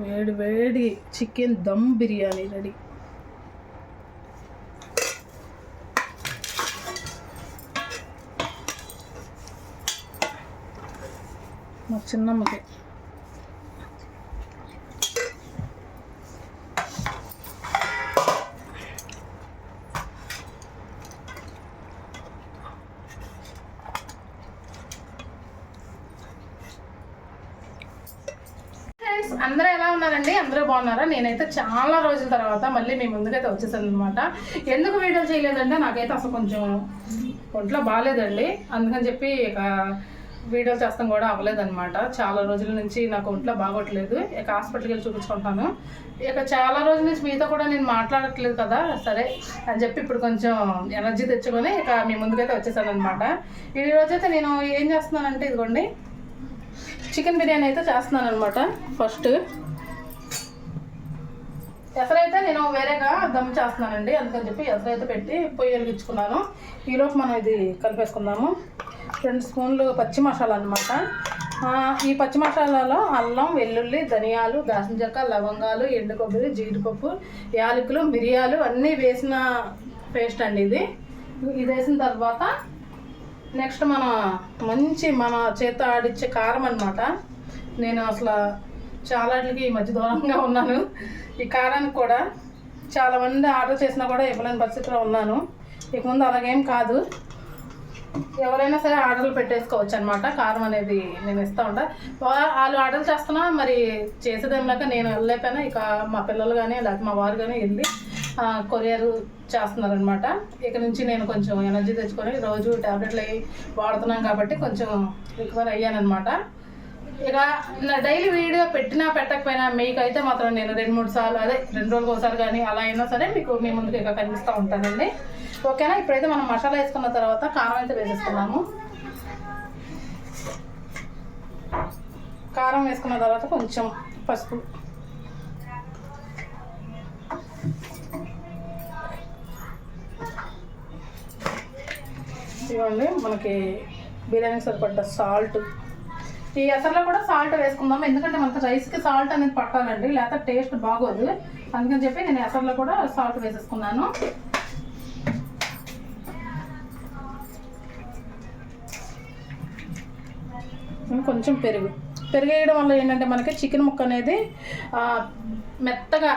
వేడి వేడి chicken dum biryani ready. మా చిన్నమ్మకి ఫ్రెండ్స్ అందరూ ఎలా ఉన్నారండి? అందరూ బాగున్నారా? నేనైతే చాలా రోజుల తర్వాత మళ్ళీ మీ ముందుకైతే వచ్చేసాను అనమాట ఎందుకు వీడియో చేయలేదంటే నాకైతే అసలు కొంచెం ఒంట్లో బాగాలేదండి. అందుకని చెప్పి ఇక వీడియో చేస్తాం కూడా అవ్వలేదన్నమాట. చాలా రోజుల నుంచి నాకు ఒంట్లో బాగోట్లేదు. ఇక హాస్పిటల్కి వెళ్ళి చూపించుకుంటాను. ఇక చాలా రోజుల నుంచి మీతో కూడా నేను మాట్లాడట్లేదు కదా సరే అని చెప్పి ఇప్పుడు కొంచెం ఎనర్జీ తెచ్చుకొని ఇక మీ ముందుకైతే వచ్చేసాను అనమాట ఈ రోజైతే నేను ఏం చేస్తున్నానంటే ఇదిగోండి చికెన్ బిర్యానీ అయితే చేస్తున్నాను అనమాట ఫస్ట్ ఎసరైతే నేను వేరేగా దమ్ చేస్తున్నానండి అందుకని చెప్పి ఎసరైతే పెట్టి పొయ్యి వెలిగించుకున్నాను. ఈలోపు మనం ఇది కలిపేసుకుందాము. రెండు స్పూన్లు పచ్చి మసాలా అనమాట ఈ పచ్చి మసాలాలో అల్లం వెల్లుల్లి ధనియాలు దాసిన చెక్క లవంగాలు ఎండు కొబ్బరి జీడిపప్పు యాలకులు మిరియాలు అన్నీ వేసిన పేస్ట్ అండి ఇది. ఇది వేసిన తర్వాత నెక్స్ట్ మన మంచి మన చేత ఆడిచ్చే కారం అనమాట నేను అసలు చాలా వాటికి ఈ మధ్య దూరంగా ఉన్నాను. ఈ కారానికి కూడా చాలా మంది ఆర్డర్ చేసినా కూడా ఇవ్వలేని పరిస్థితిలో ఉన్నాను. ఇక ముందు అలాగేం కాదు. ఎవరైనా సరే ఆర్డర్లు పెట్టేసుకోవచ్చు అనమాట కారం అనేది నేను ఇస్తూ ఉంటా. వాళ్ళు ఆర్డర్ చేస్తున్నా మరి చేసేదేమిలాక నేను వెళ్ళలేకపోయినా. ఇక మా పిల్లలు కానీ లేకపోతే మా వారు కానీ వెళ్ళి కొరియర్ చేస్తున్నారనమాట ఇక నుంచి నేను కొంచెం ఎనర్జీ తెచ్చుకొని రోజు ట్యాబ్లెట్లు అవి వాడుతున్నాం కాబట్టి కొంచెం రికవర్ అయ్యానమాట ఇక నా డైలీ వీడియో పెట్టినా పెట్టకపోయినా మీకైతే మాత్రం నేను రెండు మూడు సార్లు అదే రెండు రోజులకు ఒకసారి కానీ అలా అయినా సరే మీకు మీ ముందుకు ఇక కనిపిస్తూ ఉంటానండి. ఓకేనా? ఇప్పుడైతే మనం మసాలా వేసుకున్న తర్వాత కారం అయితే వేసేసుకున్నాము కారం వేసుకున్న తర్వాత కొంచెం పసుపు. ఇవ్వండి. మనకి బిర్యానీ సరిపడ్డ సాల్ట్ ఈ ఎసర్లో కూడా సాల్ట్ వేసుకుందాం ఎందుకంటే మనకి రైస్కి సాల్ట్ అనేది పట్టాలండి. లేకపోతే టేస్ట్ బాగోదు. అందుకని చెప్పి నేను ఎసర్లో కూడా సాల్ట్ వేసేసుకున్నాను. కొంచెం పెరుగు. పెరుగు వేయడం వల్ల ఏంటంటే మనకి చికెన్ ముక్క అనేది మెత్తగా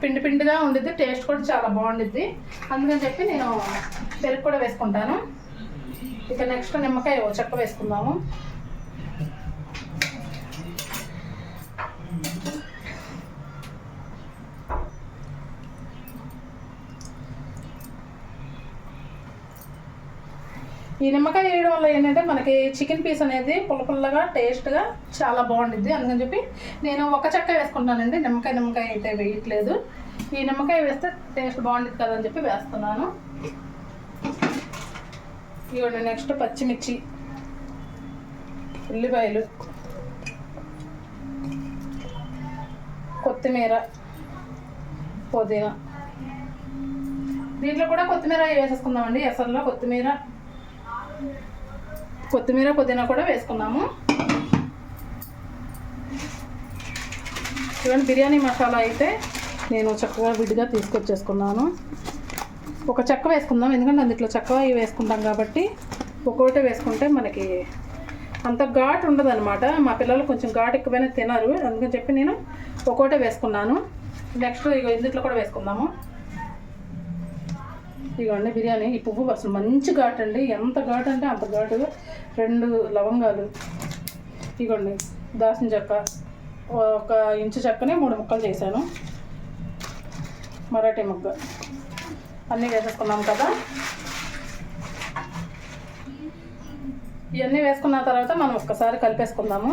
పిండి పిండిగా ఉండిద్ది. టేస్ట్ కూడా చాలా బాగుండిద్ది. అందుకని చెప్పి నేను పెరుగు కూడా వేసుకుంటాను. ఇక నెక్స్ట్ నిమ్మకాయ చెక్క వేసుకుందాము. ఈ నిమ్మకాయ వేయడం వల్ల ఏంటంటే మనకి చికెన్ పీస్ అనేది పుల్ల పుల్లగా టేస్ట్గా చాలా బాగుండిద్ది. అందుకని చెప్పి నేను ఒక చెక్క వేసుకుంటానండి. నిమ్మకాయ నిమ్మకాయ అయితే వేయట్లేదు. ఈ నిమ్మకాయ వేస్తే టేస్ట్ బాగుండిద్ది కదా అని చెప్పి వేస్తున్నాను. ఇవ్వండి నెక్స్ట్ పచ్చిమిర్చి ఉల్లిపాయలు కొత్తిమీర పుదీనా. దీంట్లో కూడా కొత్తిమీర వేసేసుకుందామండి ఎసర్లో కొత్తిమీర. కొత్తిమీర పుదీనా కూడా వేసుకున్నాము చూడండి బిర్యానీ మసాలా అయితే నేను చక్కగా విడిగా తీసుకొచ్చేసుకున్నాను. ఒక చెక్క వేసుకుందాం. ఎందుకంటే అందులో చెక్క వేసుకుంటాం కాబట్టి ఒక్కొక్కటి వేసుకుంటే మనకి అంత ఘాటు ఉండదు అనమాట మా పిల్లలు కొంచెం ఘాటు ఎక్కువైనా తినరు. అందుకని చెప్పి నేను ఒక్కొక్కటే వేసుకున్నాను. నెక్స్ట్ ఇక ఇందులో కూడా వేసుకుందాము. ఇదిగోండి బిర్యానీ. ఈ పువ్వు అసలు మంచి ఘాటు అండి. ఎంత ఘాటు అంటే అంత ఘాటు. రెండు లవంగాలు. ఇదిగోండి దాసిన చెక్క. ఒక ఇంచు చెక్కనే మూడు ముక్కలు చేశాను. మరాఠీ ముగ్గ అన్నీ వేసేసుకున్నాం కదా. ఇవన్నీ వేసుకున్న తర్వాత మనం ఒక్కసారి కలిపేసుకుందాము.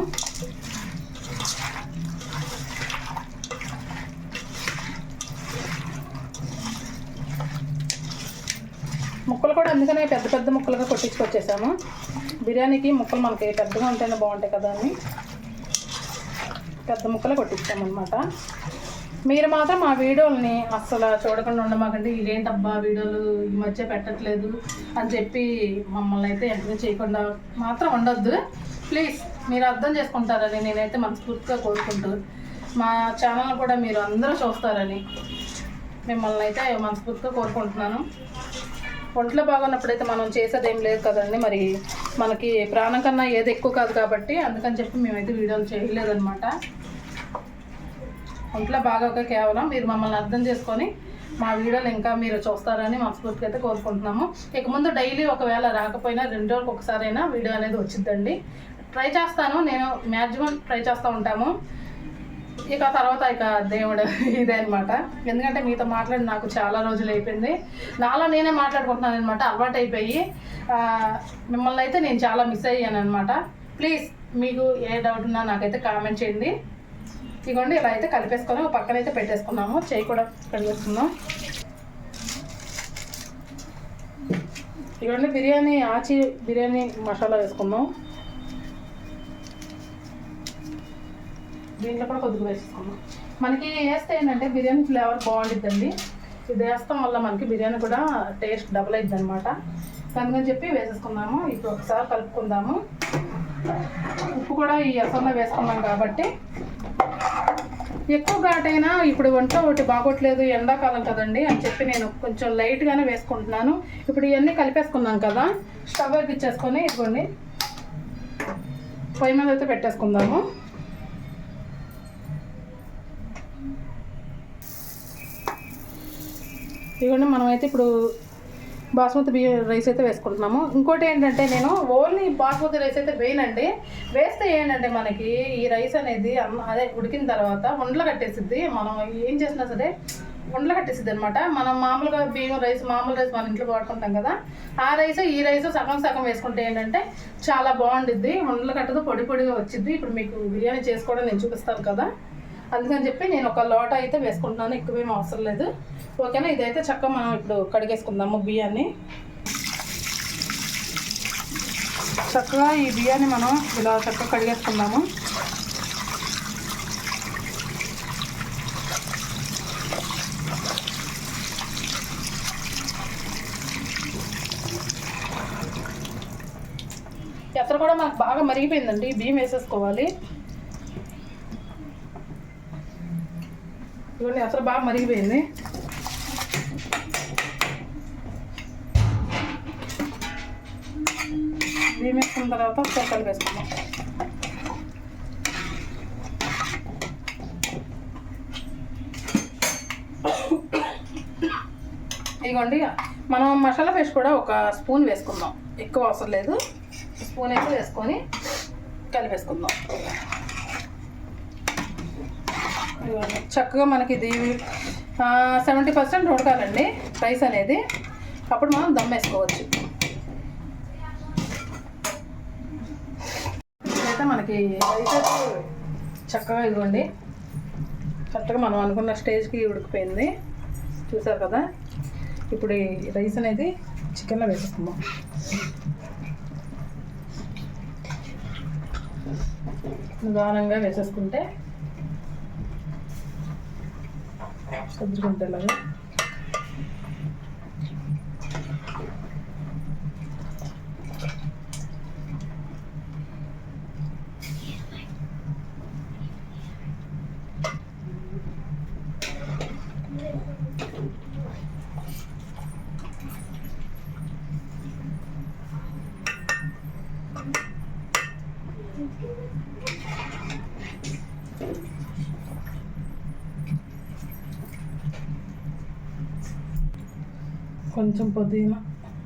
ముక్కలు కూడా అందుకనే పెద్ద పెద్ద ముక్కలుగా కొట్టించుకొచ్చేసాము. బిర్యానీకి ముక్కలు మనకి పెద్దగా ఉంటేనే బాగుంటాయి కదా అని. పెద్ద ముక్కలు కొట్టించామన్నమాట మీరు మాత్రం మా వీడియోలని అస్సలు చూడకుండా ఉండమాకండి. ఇదేంటబ్బా వీడియోలు? ఈ మధ్య పెట్టట్లేదు అని చెప్పి మమ్మల్ని అయితే ఎంకరేజ్ చేయకుండా మాత్రం ఉండొద్దు. ప్లీజ్ మీరు అర్థం చేసుకుంటారని నేనైతే మనస్ఫూర్తిగా కోరుకుంటూ మా ఛానల్ కూడా మీరు అందరూ చూస్తారని మిమ్మల్ని అయితే మనస్ఫూర్తిగా కోరుకుంటున్నాను. ఒంట్లో బాగున్నప్పుడైతే మనం చేసేది ఏం లేదు కదండి. మరి మనకి ప్రాణం కన్నా ఏది ఎక్కువ కాదు కాబట్టి అందుకని చెప్పి మేమైతే వీడియోలు చేయలేదన్నమాట. ఒంట్లో బాగోక కేవలం మీరు మమ్మల్ని అర్థం చేసుకొని మా వీడియోలు ఇంకా మీరు చూస్తారని మనస్ఫూర్తిగా అయితే కోరుకుంటున్నాము. ఇక ముందు డైలీ ఒకవేళ రాకపోయినా రెండు రోజులకు ఒకసారైనా వీడియో అనేది వచ్చిద్దండి. ట్రై చేస్తాను నేను మ్యాక్సిమం ట్రై చేస్తూ ఉంటాము. ఇక తర్వాత ఇక దేవుడు ఇదే అనమాట ఎందుకంటే మీతో మాట్లాడి నాకు చాలా రోజులు అయిపోయింది. నాలో నేనే మాట్లాడుకుంటున్నాను అనమాట అలవాటు అయిపోయి. మిమ్మల్ని అయితే నేను చాలా మిస్ అయ్యాను అనమాట ప్లీజ్ మీకు ఏ డౌట్ ఉన్నా నాకైతే కామెంట్ చేయండి. ఇదిగోండి ఇలా అయితే కలిపేసుకొని ఒక పక్కన అయితే పెట్టేసుకున్నాము. చేయి కూడా కడిగేసుకుందాం. ఇదిగోండి బిర్యానీ ఆచి బిర్యానీ మసాలా వేసుకుందాం. దీంట్లో కూడా కొద్దిగా వేసేసుకుందాం. మనకి వేస్తే ఏంటంటే బిర్యానీ ఫ్లేవర్ బాగుంటుందండి ఇది వేస్తాం వల్ల మనకి బిర్యానీ కూడా టేస్ట్ డబుల్ అయింది అనమాట అందుకని చెప్పి వేసేసుకుందాము. ఇప్పుడు ఒకసారి కలుపుకుందాము. ఉప్పు కూడా ఈ ఎసర్లో వేసుకున్నాం కాబట్టి ఎక్కువ ఘాటైనా ఇప్పుడు వంట ఒకటి బాగోట్లేదు ఎండాకాలం కదండి అని చెప్పి నేను కొంచెం లైట్గానే వేసుకుంటున్నాను. ఇప్పుడు ఇవన్నీ కలిపేసుకున్నాం కదా. స్టవ్ ఇచ్చేసుకొని ఇదిగోండి. పొయ్యి మీద అయితే పెట్టేసుకుందాము. ఇదిగోండి మనమైతే ఇప్పుడు బాస్మతి బియ్య రైస్ అయితే వేసుకుంటున్నాము. ఇంకోటి ఏంటంటే నేను ఓన్లీ బాస్మతి రైస్ అయితే వేయనండి. వేస్తే ఏంటంటే మనకి ఈ రైస్ అనేది అన్న అదే ఉడికిన తర్వాత ఉండలు కట్టేసిద్ది. మనం ఏం చేసినా సరే ఉండలు కట్టేసిద్ది అనమాట మనం మామూలుగా బియ్యం రైస్ మామూలు రైస్ మన ఇంట్లో వాడుకుంటాం కదా. ఆ రైస్ ఈ రైస్ సగం సగం వేసుకుంటే ఏంటంటే చాలా బాగుండిద్ది. ఉండలు కట్టదు పొడి పొడిగా వచ్చింది ఇప్పుడు మీకు బిర్యానీ చేసుకోవడం నేను చూపిస్తాను కదా. అందుకని చెప్పి నేను ఒక లోట అయితే వేసుకుంటున్నాను ఎక్కువేం అవసరం లేదు. ఓకేనా? ఇదైతే చక్కగా మనం ఇప్పుడు కడిగేసుకుందాము బియ్యాన్ని. చక్కగా ఈ బియ్యాన్ని మనం ఇలా చక్కగా కడిగేసుకుందాము. ఎసరు కూడా మనకు బాగా మరిగిపోయిందండి బియ్యం వేసేసుకోవాలి. ఇవన్నీ అసలు బాగా మరిగిపోయింది. బియ్యం వేసుకున్న తర్వాత ఒకసారి కలిపేసుకుందాం. ఇదిగోండి మనం మసాలా పేస్ట్ కూడా ఒక స్పూన్ వేసుకుందాం. ఎక్కువ అవసరం లేదు. స్పూన్ అయితే వేసుకొని కలిపేసుకుందాం. చక్కగా మనకి ఇది సెవెంటీ పర్సెంట్ ఉడకాలండి రైస్ అనేది. అప్పుడు మనం దమ్ వేసుకోవచ్చు. ఇదైతే మనకి రైస్ అయితే చక్కగా ఇదిగోండి. కరెక్ట్గా మనం అనుకున్న స్టేజ్కి ఉడికిపోయింది. చూసారు కదా? ఇప్పుడు ఈ రైస్ అనేది చికెన్లో వేసుకుందాం నిదానంగా వేసేసుకుంటే సర్దుకుంటే ఇలాగా కొంచెం పుదీనా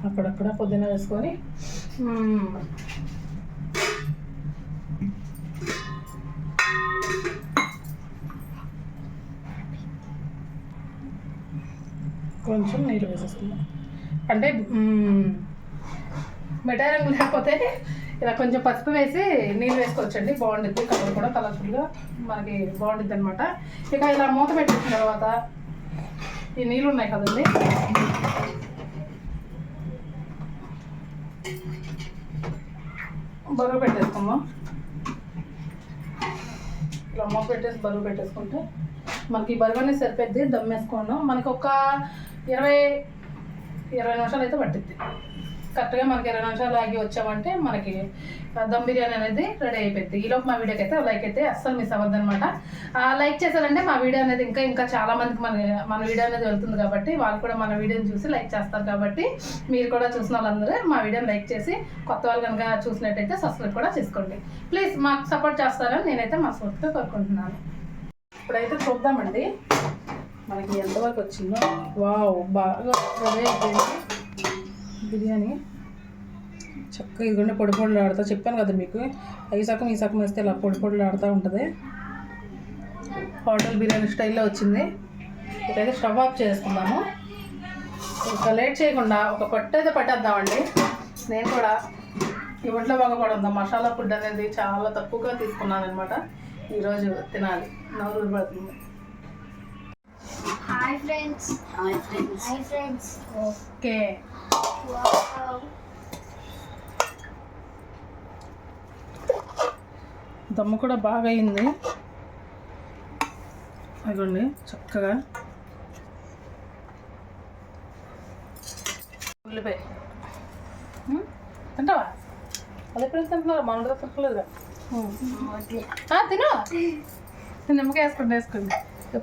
అక్కడక్కడ పుదీనా వేసుకొని. కొంచెం నీళ్ళు వేసేసుకుందాం. అంటే మిఠాయి రంగు లేకపోతే ఇలా కొంచెం పసుపు వేసి నీళ్ళు వేసుకోవచ్చండి. బాగుంటుంది కలర్ కూడా కలర్ఫుల్గా మనకి బాగుంటుంది అనమాట ఇక ఇలా మూత పెట్టేసిన తర్వాత ఈ నీళ్ళు ఉన్నాయి కదండి. బరువు పెట్టేసుకుందాం. ఇట్లా మూత పెట్టేసి బరువు పెట్టేసుకుంటే మనకి బరువు అనేది సరిపోద్ది దమ్ వేసుకోండి. మనకి ఒక ఇరవై ఇరవై నిమిషాలు అయితే పట్టిద్ది. కరెక్ట్గా మనకి ఇరవై నిమిషాలు ఆగి వచ్చామంటే మనకి దమ్ బిర్యానీ అనేది రెడీ అయిపోయింది. ఈలోపు మా వీడియోకి అయితే లైక్ అయితే అస్సలు మిస్ అవ్వద్దు అనమాట లైక్ చేశారంటే మా వీడియో అనేది ఇంకా ఇంకా చాలా మందికి మన మన వీడియో అనేది వెళ్తుంది కాబట్టి వాళ్ళు కూడా మన వీడియోని చూసి లైక్ చేస్తారు కాబట్టి మీరు కూడా చూసిన వాళ్ళందరూ మా వీడియోని లైక్ చేసి కొత్త వాళ్ళు కనుక చూసినట్టయితే సబ్స్క్రైబ్ కూడా చేసుకోండి. ప్లీజ్ మాకు సపోర్ట్ చేస్తారని నేనైతే మా స్ఫూర్తిగా కోరుకుంటున్నాను. ఇప్పుడైతే చూద్దామండి. మనకి ఎంతవరకు వచ్చిందో. వావ్ బాగా రెడీ అయిపోయింది. బిర్యానీ. చక్కగా ఇదిగోండి పొడి పొడిలు ఆడుతా. చెప్పాను కదా మీకు. ఐదు సగం ఈ సగం వేస్తే ఇలా పొడి పొడిలు ఆడుతూ ఉంటుంది. హోటల్ బిర్యానీ స్టైల్లో వచ్చింది. ఇకైతే స్టవ్ ఆఫ్ చేసుకుందాము. ఇంకా లేట్ చేయకుండా ఒక పట్టు అయితే పట్టేద్దామండి. నేను కూడా ఈ ఒంట్లో బాగుపడుందా మసాలా ఫుడ్ అనేది చాలా తక్కువగా తీసుకున్నాను అనమాట ఈరోజు తినాలి. నవ్వులు పడుతుంది hi friends. Hi friends. Hi friends. Okay. దమ్ము కూడా బాగా అయింది అదిగోండి చక్కగా. ఉల్లిపాయ. తింటావా? అది ఎప్పుడు తింటున్నారు? మన తిను నిమ్మకాయ వేసుకోండి వేసుకోండి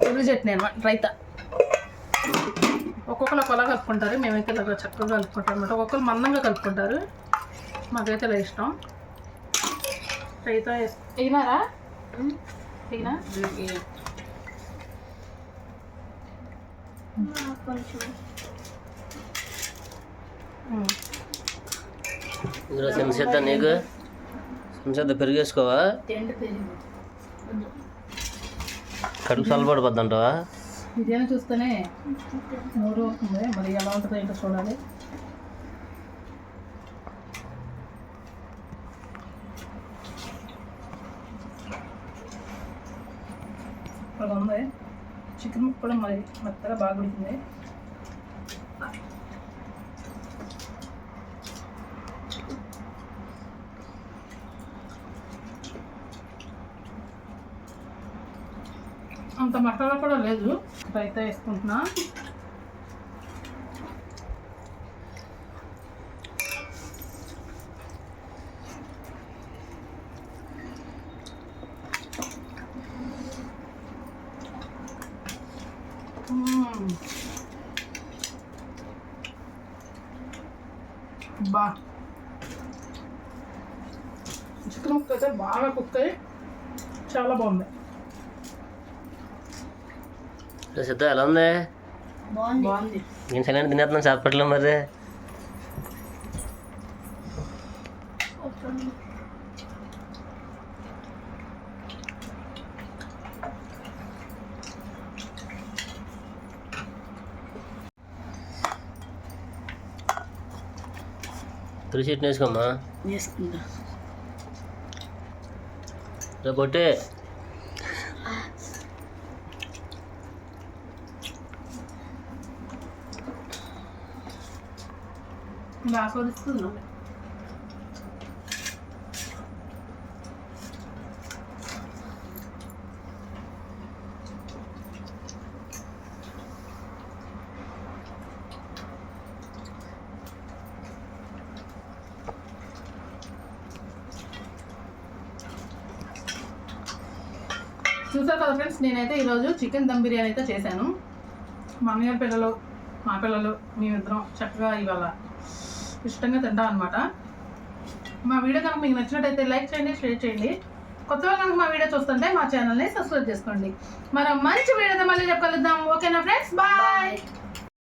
పురుగు చట్నీ అనమాట రైతా. ఒక్కొక్కరు ఒకలా కలుపుకుంటారు మేమైతే ఇలా చక్కగా కలుపుకుంటాం అనమాట ఒక్కొక్కరు మందంగా కలుపుకుంటారు. మాకైతే ఇలా ఇష్టం. రైతా వేస్- వేయినారా వేయినా. ఇందులో నీకు? పెరిగేసుకోవా? కడుపు చల్లబడిపోద్ది అంటావా బిర్యానీ చూస్తేనే నోరు అవుతుంది మరి ఎలా ఉంటుందో ఏంటో చూడాలి. అలా ఉంది. చికెన్ ముక్క కూడా మరి మెత్తగా బాగా ఉడికింది. అంత మసాలా కూడా లేదు. రైతా వేసుకుంటున్నా. బా. చికెన్ ముక్క అయితే బాగా కుక్ అయ్యి చాలా బాగుంది. సిద్ధ ఎలా ఉంది? నేను సరైన తినేస్తున్నాను హాస్పిటల్లో మరి. తులసి వేసుకోమ్మా వేసుకుంటా రేపు బాగా ఇలా చూసారు కదా ఫ్రెండ్స్ నేనైతే ఈరోజు చికెన్ దమ్ బిర్యానీ అయితే చేశాను. మా అమ్మగారి పిల్లలు మా పిల్లలు మేమిద్దరం చక్కగా ఇవాళ ఇష్టంగా తింటాం అనమాట మా వీడియో కనుక మీకు నచ్చినట్టయితే లైక్ చేయండి షేర్ చేయండి. కొత్త వాళ్ళు కనుక మా వీడియో చూస్తుంటే మా ఛానల్ని సబ్స్క్రైబ్ చేసుకోండి. మనం మంచి వీడియోతో మళ్ళీ రేపు కలుద్దాం. ఓకేనా ఫ్రెండ్స్? బాయ్!